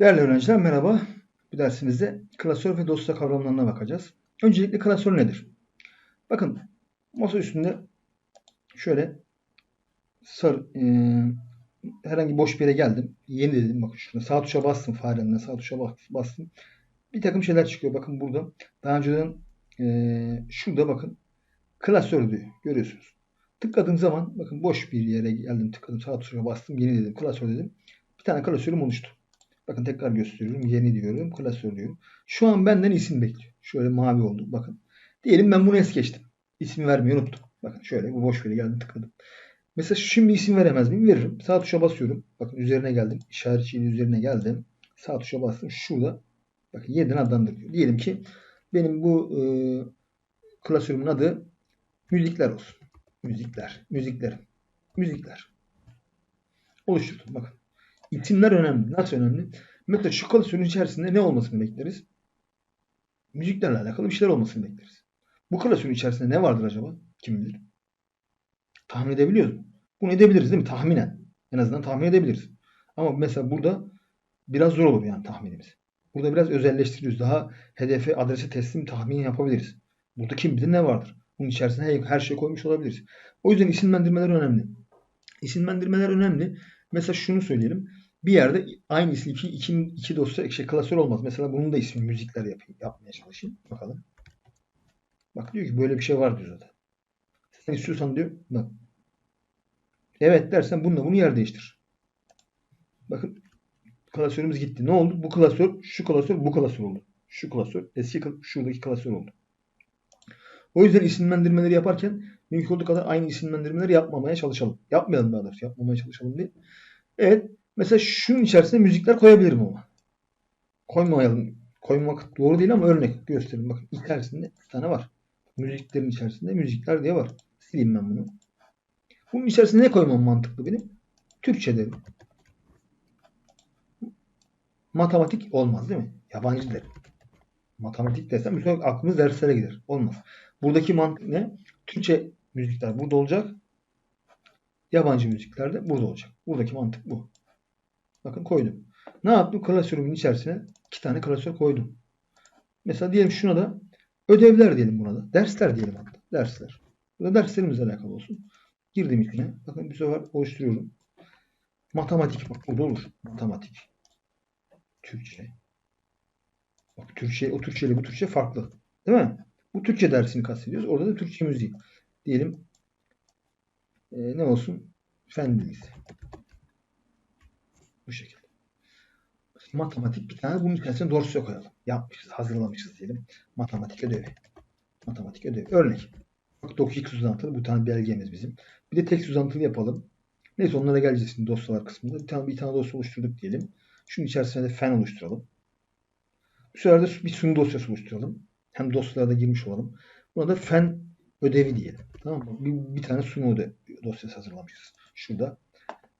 Değerli öğrenciler merhaba. Bu dersimizde klasör ve dosya kavramlarına bakacağız. Öncelikle klasör nedir? Bakın masa üstünde şöyle sarı, e, herhangi boş bir yere geldim. Yeni dedim bakın şurada sağ tuşa bastım farelerine sağ tuşa bastım. Bir takım şeyler çıkıyor. Bakın burada. Daha önceden e, şurada bakın klasör diyor. Görüyorsunuz. Tıkladığım zaman bakın boş bir yere geldim tıkladım sağ tuşa bastım yeni dedim klasör dedim. Bir tane klasörüm oluştu. Bakın tekrar gösteriyorum. Yeni diyorum. Klasör diyorum. Şu an benden isim bekliyor. Şöyle mavi oldu. Bakın. Diyelim ben bunu es geçtim. İsmi vermeyi unuttum. Bakın şöyle bu boş veri geldim tıkladım. Mesela şimdi isim veremez miyim? Veririm. Sağ tuşa basıyorum. Bakın üzerine geldim. İşaret şeyin üzerine geldim. Sağ tuşa bastım. Şurada bakın yeniden adlandırıyor. Diyelim ki benim bu e, klasörümün adı müzikler olsun. Müzikler. Müziklerim. Müzikler. Oluşturdum. Bakın. İsimler önemli. Nasıl önemli? Şu klasörün içerisinde ne olmasını bekleriz? Müziklerle alakalı bir şeyler olmasını bekleriz. Bu klasörün içerisinde ne vardır acaba? Kim bilir? Tahmin edebiliyoruz? Bunu edebiliriz değil mi? Tahminen. En azından tahmin edebiliriz. Ama mesela burada biraz zor olur yani tahminimiz. Burada biraz özelleştiriyoruz. Daha hedefe, adrese teslim tahmin yapabiliriz. Burada kim bilir ne vardır? Bunun içerisine her şey koymuş olabiliriz. O yüzden isimlendirmeler önemli. İsimlendirmeler önemli. Mesela şunu söyleyelim. Bir yerde aynı isim iki, iki, iki dosya şey, klasör olmaz. Mesela bunun da ismi müzikler yapayım, yapmaya çalışayım. Bakalım. Bak diyor ki böyle bir şey var diyor zaten. Sen istiyorsan diyor bak. Evet dersen bununla bunu yer değiştir. Bakın klasörümüz gitti. Ne oldu? Bu klasör, şu klasör, bu klasör oldu. Şu klasör, eski şuradaki klasör oldu. O yüzden isimlendirmeleri yaparken mümkün olduğu kadar aynı isimlendirmeleri yapmamaya çalışalım. Yapmayalım daha doğrusu. Yapmamaya çalışalım diye. Evet. Mesela şunun içerisine müzikler koyabilirim ama. Koymayalım. Koymak doğru değil ama örnek göstereyim. Bakın içerisinde bir tane var. Müziklerin içerisinde müzikler diye var. Sileyim ben bunu. Bunun içerisine ne koymam mantıklı benim? Türkçe derim. Matematik olmaz değil mi? Yabancı derim. Matematik desem bir sonraki aklımız derslere gider. Olmaz. Buradaki mantık ne? Türkçe müzikler burada olacak. Yabancı müzikler de burada olacak. Buradaki mantık bu. Bakın koydum. Ne yaptım? Klasörümün içerisine iki tane klasör koydum. Mesela diyelim şuna da ödevler diyelim buna da. Dersler diyelim hatta. Dersler. Bu da derslerimizle alakalı olsun. Girdim içine. Bakın bir sefer oluşturuyorum. Matematik bak burada olur. Matematik. Türkçe. Bak Türkçe, o Türkçe ile bu Türkçe farklı. Değil mi? Bu Türkçe dersini kastediyoruz. Orada da Türkçe müziği. Diyelim e, ne olsun? Fen. Bu şekilde. Matematik bir tane bunun içerisine dosya koyalım. Yapmışız, hazırlamışız diyelim. Matematik ödevi. Matematik ödevi. Örnek. Bak dokix uzantılı bu tane belgemiz bizim. Bir de tek uzantılı yapalım. Neyse onlara geleceğiz şimdi dosyalar kısmında. Bir tane bir tane dosya oluşturduk diyelim. Şunun içerisine de fen oluşturalım. Bu sefer de bir sunu dosyası oluşturalım. Hem dosyalara da girmiş olalım. Buna da fen ödevi diyelim. Tamam mı? Bir, bir tane sunu ödevi dosyası hazırlamışız. Şurada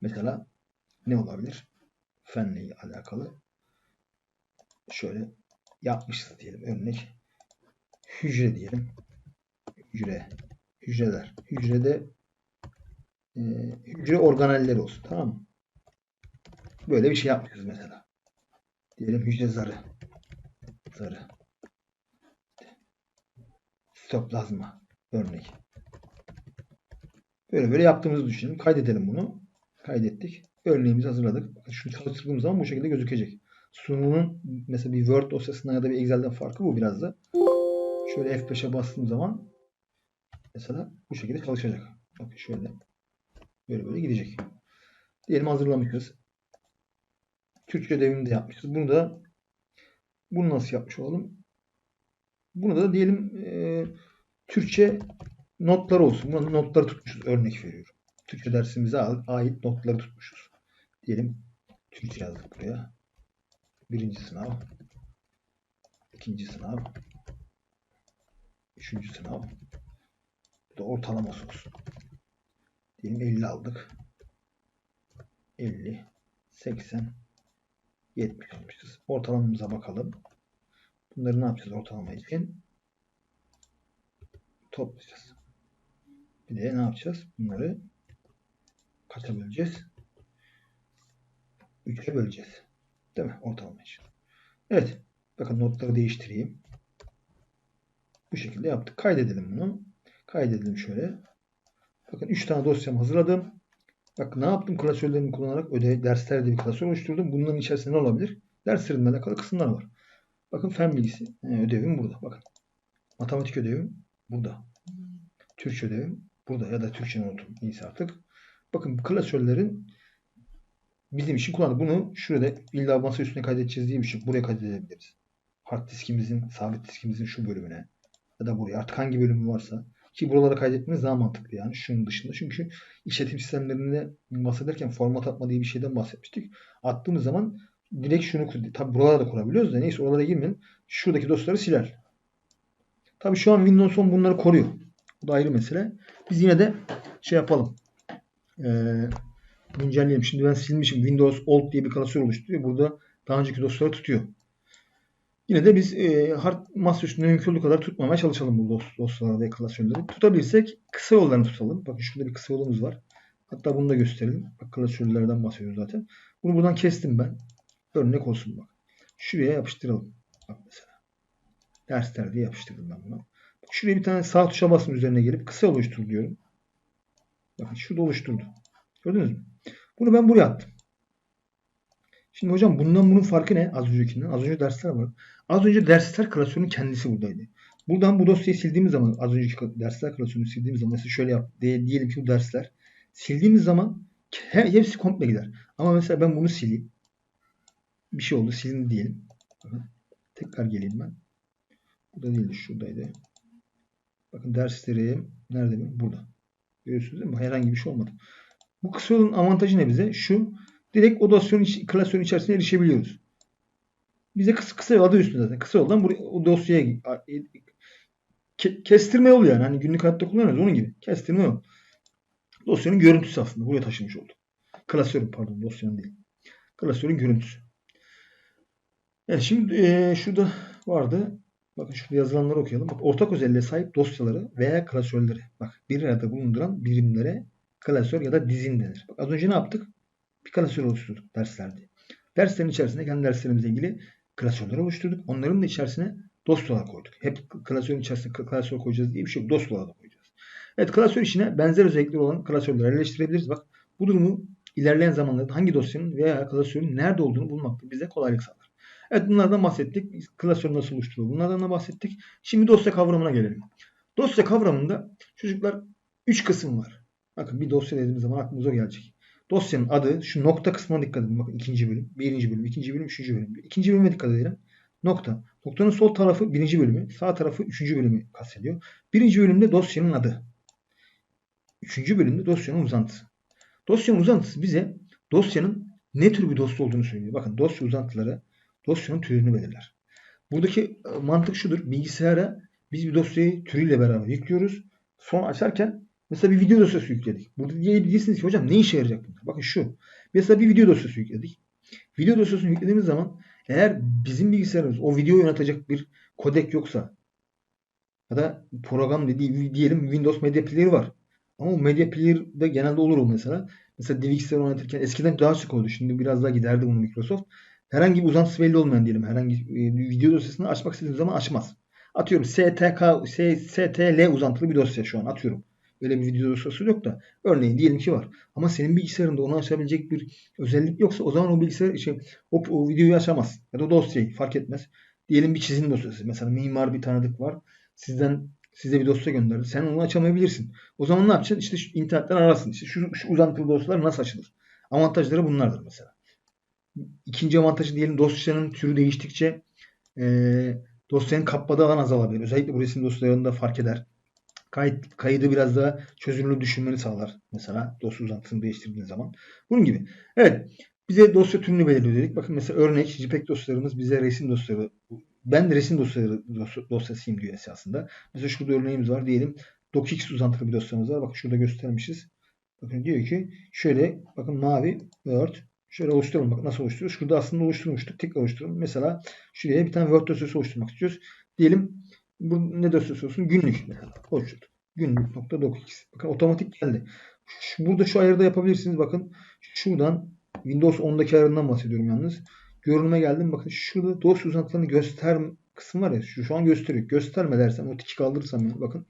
mesela ne olabilir? Fenle alakalı. Şöyle yapmışız diyelim. Örnek hücre diyelim. Hücre. Hücreler. Hücrede e, hücre organelleri olsun. Tamam mı? Böyle bir şey yapmışız mesela. Diyelim hücre zarı. Zarı. Sitoplazma. Örnek. Böyle böyle yaptığımızı düşünelim. Kaydedelim bunu. Kaydettik. Örneğimizi hazırladık. Şunu çalıştırdığımız zaman bu şekilde gözükecek. Sununun mesela bir Word dosyasından ya da bir Excel'den farkı bu biraz da. Şöyle F5'e bastığım zaman mesela bu şekilde çalışacak. Bakın şöyle. Böyle böyle gidecek. Diyelim hazırlamışız. Türkçe ödevini de yapmışız. Bunu da bunu nasıl yapmış olalım? Bunu da diyelim e, Türkçe notlar olsun. Buna notları tutmuşuz. Örnek veriyorum. Türkçe dersimize ait notları tutmuşuz. Diyelim Türkçe yazdık buraya. Birinci sınav. ikinci sınav. Üçüncü sınav. Bu da ortalaması olsun. Diyelim 50 aldık. 50, 80, 70 almışız. Ortalamamıza bakalım. Bunları ne yapacağız ortalama için? Toplayacağız. Bir de ne yapacağız? Bunları kaça böleceğiz? 3'e böleceğiz. Değil mi? Ortalama için. Evet. Bakın notları değiştireyim. Bu şekilde yaptık. Kaydedelim bunu. Kaydedelim şöyle. Bakın 3 tane dosyamı hazırladım. Bak ne yaptım? Klasörlerimi kullanarak ödev, derslerde bir klasör oluşturdum. Bunların içerisinde ne olabilir? Derslerimle alakalı kısımlar var. Bakın fen bilgisi e, ödevim burada. Bakın. Matematik ödevim burada. Türkçe ödevim burada ya da Türkçe notum neyse artık. Bakın klasörlerin bizim için kullandık. Bunu şurada illa masa üstüne kaydedeceğiz diye bir şey. Buraya kaydedebiliriz. Hard diskimizin, sabit diskimizin şu bölümüne ya da buraya artık hangi bölümü varsa ki buralara kaydetmemiz daha mantıklı yani şunun dışında. Çünkü işletim sistemlerinde bahsederken format atma diye bir şeyden bahsetmiştik. Attığımız zaman direkt şunu tabi buralara da kurabiliyoruz da neyse oralara girmeyin. Şuradaki dosyaları siler. Tabi şu an Windows 10 bunları koruyor. Bu da ayrı mesele. Biz yine de şey yapalım. Ee, güncelleyelim. Şimdi ben silmişim. Windows Old diye bir klasör oluşturuyor. Burada daha önceki dosyaları tutuyor. Yine de biz e, hard masa üstünde mümkün olduğu kadar tutmamaya çalışalım bu dos, dosyaları ve klasörleri. Tutabilirsek kısa yollarını tutalım. Bakın şurada bir kısa yolumuz var. Hatta bunu da gösterelim. Bak klasörlerden bahsediyoruz zaten. Bunu buradan kestim ben. Örnek olsun bak. Şuraya yapıştıralım. Bak mesela. Dersler diye yapıştırdım ben bunu. Bak şuraya bir tane sağ tuşa basın üzerine gelip kısa oluştur diyorum. Bakın şurada oluşturdu. Gördünüz mü? Bunu ben buraya attım. Şimdi hocam bundan bunun farkı ne? Az öncekinden. Az önce dersler var. Az önce dersler klasörünün kendisi buradaydı. Buradan bu dosyayı sildiğimiz zaman az önceki dersler klasörünü sildiğimiz zaman mesela şöyle yap. Diyelim ki bu dersler. Sildiğimiz zaman hepsi komple gider. Ama mesela ben bunu sileyim. Bir şey oldu. Silin diyelim. Tekrar geleyim ben. Burada değildi. Şuradaydı. Bakın derslerim nerede mi? Burada. Görüyorsunuz değil mi? Herhangi bir şey olmadı. Bu kısa yolun avantajı ne bize? Şu direkt o dosyanın klasörün içerisine erişebiliyoruz. Bize kısa, kısa yol adı üstünde zaten. Kısa yoldan buraya, o dosyaya ke, kestirme yolu yani. Hani günlük hayatta kullanıyoruz onun gibi. Kestirme yol. Dosyanın görüntüsü aslında. Buraya taşımış olduk. Klasörün pardon dosyanın değil. Klasörün görüntüsü. Evet şimdi e, şurada vardı. Bakın şurada yazılanları okuyalım. Bak, ortak özelliğe sahip dosyaları veya klasörleri. Bak bir arada bulunduran birimlere klasör ya da dizin denir. Bak, az önce ne yaptık? Bir klasör oluşturduk derslerde. Derslerin içerisinde kendi derslerimizle ilgili klasörler oluşturduk. Onların da içerisine dosyalar koyduk. Hep klasörün içerisine klasör koyacağız diye bir şey yok. Dosyalar da koyacağız. Evet klasör içine benzer özellikleri olan klasörleri yerleştirebiliriz. Bak bu durumu ilerleyen zamanlarda hangi dosyanın veya klasörün nerede olduğunu bulmakta bize kolaylık sağlar. Evet bunlardan bahsettik. Klasör nasıl oluşturulur? Bunlardan da bahsettik. Şimdi dosya kavramına gelelim. Dosya kavramında çocuklar 3 kısım var. Bakın bir dosya dediğimiz zaman aklımıza gelecek. Dosyanın adı şu nokta kısmına dikkat edin. Bakın ikinci bölüm, birinci bölüm, ikinci bölüm, üçüncü bölüm. İkinci bölüme dikkat edelim. Nokta. Noktanın sol tarafı birinci bölümü, sağ tarafı üçüncü bölümü kastediyor. Birinci bölümde dosyanın adı. Üçüncü bölümde dosyanın uzantısı. Dosyanın uzantısı bize dosyanın ne tür bir dosya olduğunu söylüyor. Bakın dosya uzantıları dosyanın türünü belirler. Buradaki e, mantık şudur. Bilgisayara biz bir dosyayı türüyle beraber yüklüyoruz. Sonra açarken mesela bir video dosyası yükledik. Burada diyebilirsiniz ki hocam ne işe yarayacak bunlar? Bakın şu. Mesela bir video dosyası yükledik. Video dosyasını yüklediğimiz zaman eğer bizim bilgisayarımız o videoyu yönetecek bir kodek yoksa ya da program dediği diyelim Windows Media Player var. Ama o Media Player'da genelde olur o mesela. Mesela DivX'leri oynatırken eskiden daha sık oldu. Şimdi biraz daha giderdi bunu Microsoft. Herhangi bir uzantısı belli olmayan diyelim. Herhangi bir video dosyasını açmak istediğim zaman açmaz. Atıyorum STK, STL uzantılı bir dosya şu an atıyorum. Öyle bir video dosyası yok da. Örneğin diyelim ki var. Ama senin bilgisayarında onu açabilecek bir özellik yoksa o zaman o bilgisayar şey, o, o videoyu açamaz. Ya da dosyayı fark etmez. Diyelim bir çizim dosyası. Mesela mimar bir tanıdık var. Sizden size bir dosya gönderdi. Sen onu açamayabilirsin. O zaman ne yapacaksın? İşte şu internetten ararsın. İşte şu, şu uzantılı dosyalar nasıl açılır? Avantajları bunlardır mesela. İkinci avantajı diyelim dosyanın türü değiştikçe e, dosyanın kapladığı alan azalabilir. Özellikle bu resim dosyalarında fark eder. Kayıt, kaydı biraz daha çözünürlüğü düşünmeni sağlar. Mesela dosya uzantısını değiştirdiğin zaman. Bunun gibi. Evet. Bize dosya türünü belirliyor dedik. Bakın mesela örnek JPEG dosyalarımız bize resim dosyaları ben de resim dosyaları dosyasıyım diyor esasında. Mesela şurada örneğimiz var. Diyelim docx uzantılı bir dosyamız var. Bakın şurada göstermişiz. Bakın diyor ki şöyle bakın mavi Word şöyle oluşturalım. Bak nasıl oluşturuyoruz. Şurada aslında oluşturmuştuk. Tekrar oluşturalım. Mesela şuraya bir tane Word dosyası oluşturmak istiyoruz. Diyelim bu ne dosyası olsun? Günlük mesela. Oluşturduk. Günlük.docx. Bakın otomatik geldi. Şu, burada şu ayarda yapabilirsiniz. Bakın şuradan Windows 10'daki ayarından bahsediyorum yalnız. Görünüme geldim. Bakın şurada dosya uzantılarını göster kısım var ya. Şu, şu an gösteriyor. Gösterme dersem o tiki kaldırırsam yani bakın.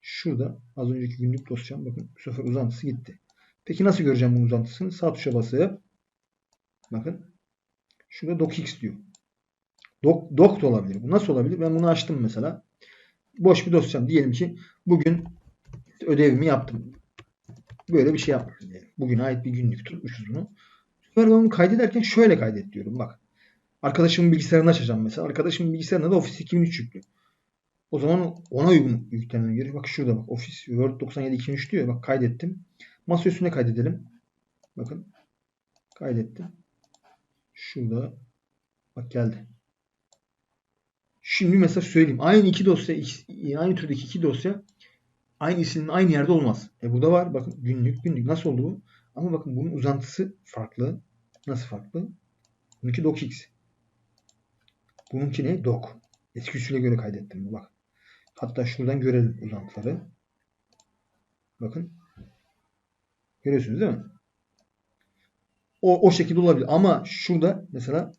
Şurada az önceki günlük dosyam bakın bu sefer uzantısı gitti. Peki nasıl göreceğim bunun uzantısını? Sağ tuşa basıp bakın şurada docx diyor. Doc, doc da olabilir. Bu nasıl olabilir? Ben bunu açtım mesela. Boş bir dosyam. Diyelim ki bugün ödevimi yaptım. Böyle bir şey yaptım diyelim. Bugüne ait bir günlük tutmuşuz bunu. Sonra ben bunu kaydederken şöyle kaydet diyorum. Bak. Arkadaşımın bilgisayarını açacağım mesela. Arkadaşımın bilgisayarında da Office 2003 yüklü. O zaman ona uygun yüklemem gerekiyor. Bak şurada bak. Office Word 97 2003 diyor. Bak kaydettim. Masa üstüne kaydedelim. Bakın. Kaydettim. Şurada. Bak geldi. Şimdi mesela söyleyeyim. Aynı iki dosya, aynı türdeki iki dosya aynı isimle aynı yerde olmaz. E burada var. Bakın günlük, günlük. Nasıl oldu bu? Ama bakın bunun uzantısı farklı. Nasıl farklı? Bununki docx. Bununki ne? Doc. Eski usule göre kaydettim. Bak. Hatta şuradan görelim uzantıları. Bakın. Görüyorsunuz değil mi? O, o şekilde olabilir. Ama şurada mesela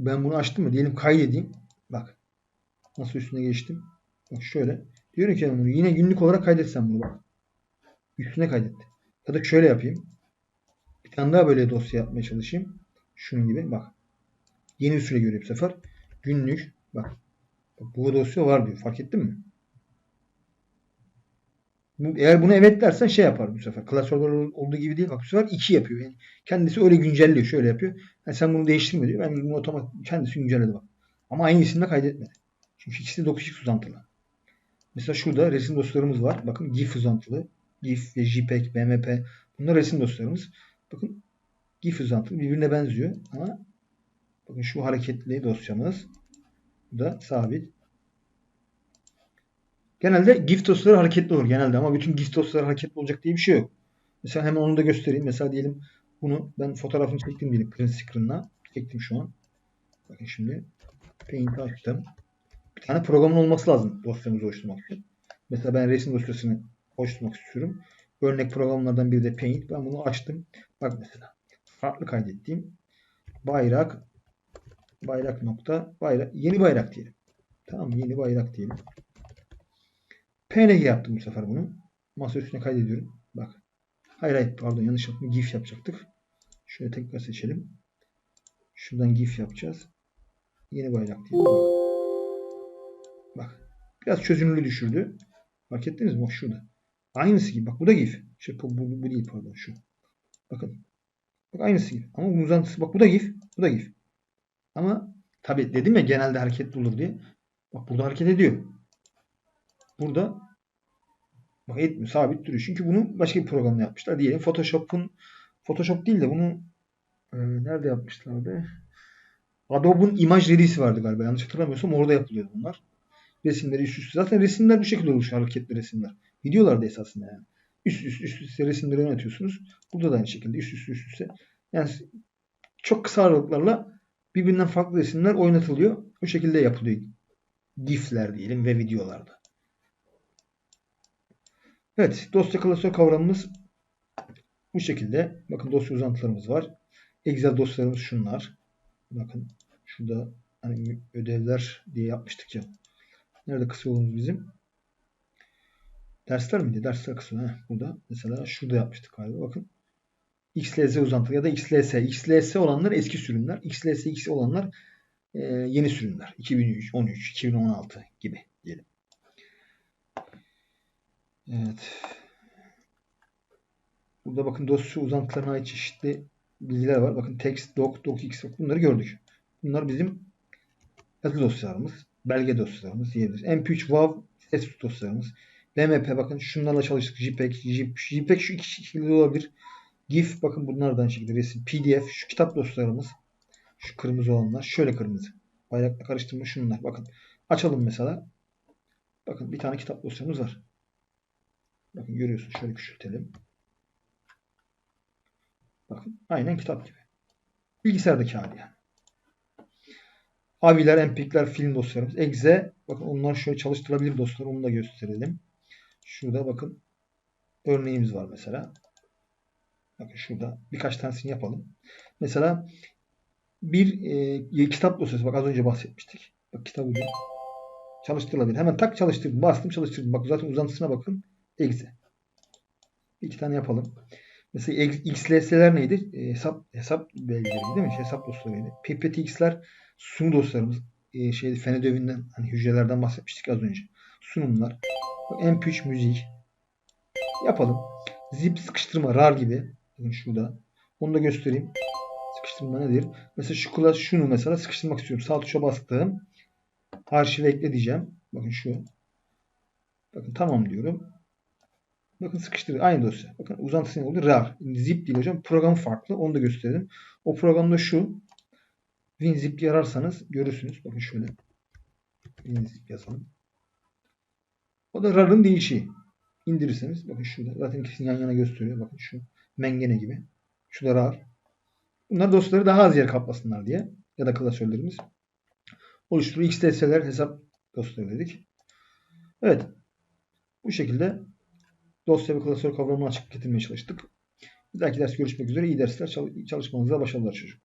ben bunu açtım mı? Diyelim kaydedeyim. Bak. Nasıl üstüne geçtim. Bak şöyle. Diyorum ki bunu yine günlük olarak kaydetsem bunu bak. Üstüne kaydetti. Ya da şöyle yapayım. Bir tane daha böyle dosya yapmaya çalışayım. Şunun gibi bak. Yeni usule göre bu sefer. Günlük bak. bak. Bu dosya var diyor. Fark ettin mi? Eğer bunu evet dersen şey yapar bu sefer. Klasörler olduğu gibi değil. Bak bu sefer 2 yapıyor. Yani kendisi öyle güncelliyor. Şöyle yapıyor. Yani sen bunu değiştirme diyor. Ben bunu otomatik kendisi güncelledi bak. Ama aynı isimle kaydetmedi. Çünkü ikisi de 9x uzantılı. Mesela şurada resim dosyalarımız var. Bakın GIF uzantılı. GIF ve JPEG, BMP. Bunlar resim dosyalarımız. Bakın GIF uzantılı birbirine benziyor ama bakın şu hareketli dosyamız bu da sabit. Genelde GIF dosyaları hareketli olur genelde ama bütün GIF dosyaları hareketli olacak diye bir şey yok. Mesela hemen onu da göstereyim. Mesela diyelim bunu ben fotoğrafını çektim diyelim print screen'la. Çektim şu an. Bakın şimdi Paint açtım. Bir tane programın olması lazım dosyamızı oluşturmak için. Mesela ben resim dosyasını oluşturmak istiyorum. Örnek programlardan biri de Paint. Ben bunu açtım. Bak mesela farklı kaydettiğim bayrak bayrak nokta bayrak yeni bayrak diyelim. Tamam yeni bayrak diyelim. PNG yaptım bu sefer bunu. Masa üstüne kaydediyorum. Bak. Hayır hayır pardon yanlış yaptım. GIF yapacaktık. Şöyle tekrar seçelim. Şuradan GIF yapacağız. Yeni bayrak diyelim. Bak. Biraz çözünürlüğü düşürdü. Fark ettiniz mi? Bak şurada. Aynısı gibi. Bak bu da GIF. Şey, bu, bu, bu değil pardon şu. Bakın. Bak aynısı gibi. Ama bunun uzantısı. Bak bu da GIF. Bu da GIF. Ama tabi dedim ya genelde hareketli olur diye. Bak burada hareket ediyor. Burada bak etmiyor. Sabit duruyor. Çünkü bunu başka bir programda yapmışlar. Diyelim Photoshop'un Photoshop değil de bunu e, nerede yapmışlardı? Adobe'un imaj release'i vardı galiba. Yanlış hatırlamıyorsam orada yapılıyordu bunlar. Resimleri üst üste. Zaten resimler bu şekilde oluşuyor. Hareketli resimler. Videolar da esasında yani. Üst üste üst üste resimleri yönetiyorsunuz. Burada da aynı şekilde üst üste üst üste. Yani çok kısa aralıklarla birbirinden farklı resimler oynatılıyor. O şekilde yapılıyor. GIF'ler diyelim ve videolarda. Evet. Dosya klasör kavramımız bu şekilde. Bakın dosya uzantılarımız var. Excel dosyalarımız şunlar. Bakın şurada hani ödevler diye yapmıştık ya. Nerede kısa yolumuz bizim? Dersler miydi? Dersler kısmı. Heh, burada. Mesela şurada yapmıştık galiba. Bakın. XLS uzantılı ya da XLS. XLS olanlar eski sürümler. XLS X olanlar e, yeni sürümler. 2013, 2016 gibi diyelim. Evet. Burada bakın dosya uzantılarına ait çeşitli bilgiler var. Bakın text, doc, docx bunları gördük. Bunlar bizim yazı dosyalarımız, belge dosyalarımız diyebiliriz. MP3, WAV ses dosyalarımız. BMP bakın şunlarla çalıştık. JPEG, JPEG şu iki şekilde olabilir. GIF bakın bunlardan şekilde resim. PDF şu kitap dosyalarımız. Şu kırmızı olanlar. Şöyle kırmızı. Bayrakla karıştırma şunlar. Bakın açalım mesela. Bakın bir tane kitap dosyamız var. Bakın görüyorsunuz. Şöyle küçültelim. Bakın aynen kitap gibi. Bilgisayardaki hali yani. Aviler, MP'ler, film dosyalarımız. Exe. Bakın onlar şöyle çalıştırılabilir dosyalar. Onu da gösterelim. Şurada bakın örneğimiz var mesela. Bakın şurada birkaç tanesini yapalım. Mesela bir e, kitap dosyası. Bak az önce bahsetmiştik. Bak kitabı diyor. Çalıştırılabilir. Hemen tak çalıştırdım. Bastım çalıştırdım. Bak zaten uzantısına bakın. Exe. İki tane yapalım. Mesela XLS'ler neydi? E, hesap hesap belgeleri değil mi? Şey, hesap dosyalarıydı. PPTX'ler sunu dosyalarımız. E, şey fen ödevinden hani hücrelerden bahsetmiştik az önce. Sunumlar. Bak, MP3 müzik. Yapalım. Zip sıkıştırma RAR gibi. Bakın şurada. Onu da göstereyim. Sıkıştırma nedir? Mesela şu klas şunu mesela sıkıştırmak istiyorum. Sağ tuşa bastım. Arşive ekle diyeceğim. Bakın şu. Bakın tamam diyorum. Bakın sıkıştırdı. Aynı dosya. Bakın uzantısı ne oldu? RAR. Zip değil hocam. Program farklı. Onu da gösterelim. O programda şu. WinZip diye ararsanız görürsünüz. Bakın şöyle. WinZip yazalım. O da RAR'ın değişiği. İndirirseniz bakın şurada. Zaten ikisini yan yana gösteriyor. Bakın şu. Mengene gibi. Şu da RAR. Bunlar dosyaları daha az yer kaplasınlar diye. Ya da klasörlerimiz. Oluşturur. XDS'ler hesap dosyaları dedik. Evet. Bu şekilde dosya ve klasör kavramını açık getirmeye çalıştık. Bir dahaki ders görüşmek üzere. İyi dersler. Çalışmanızda başarılar çocuk.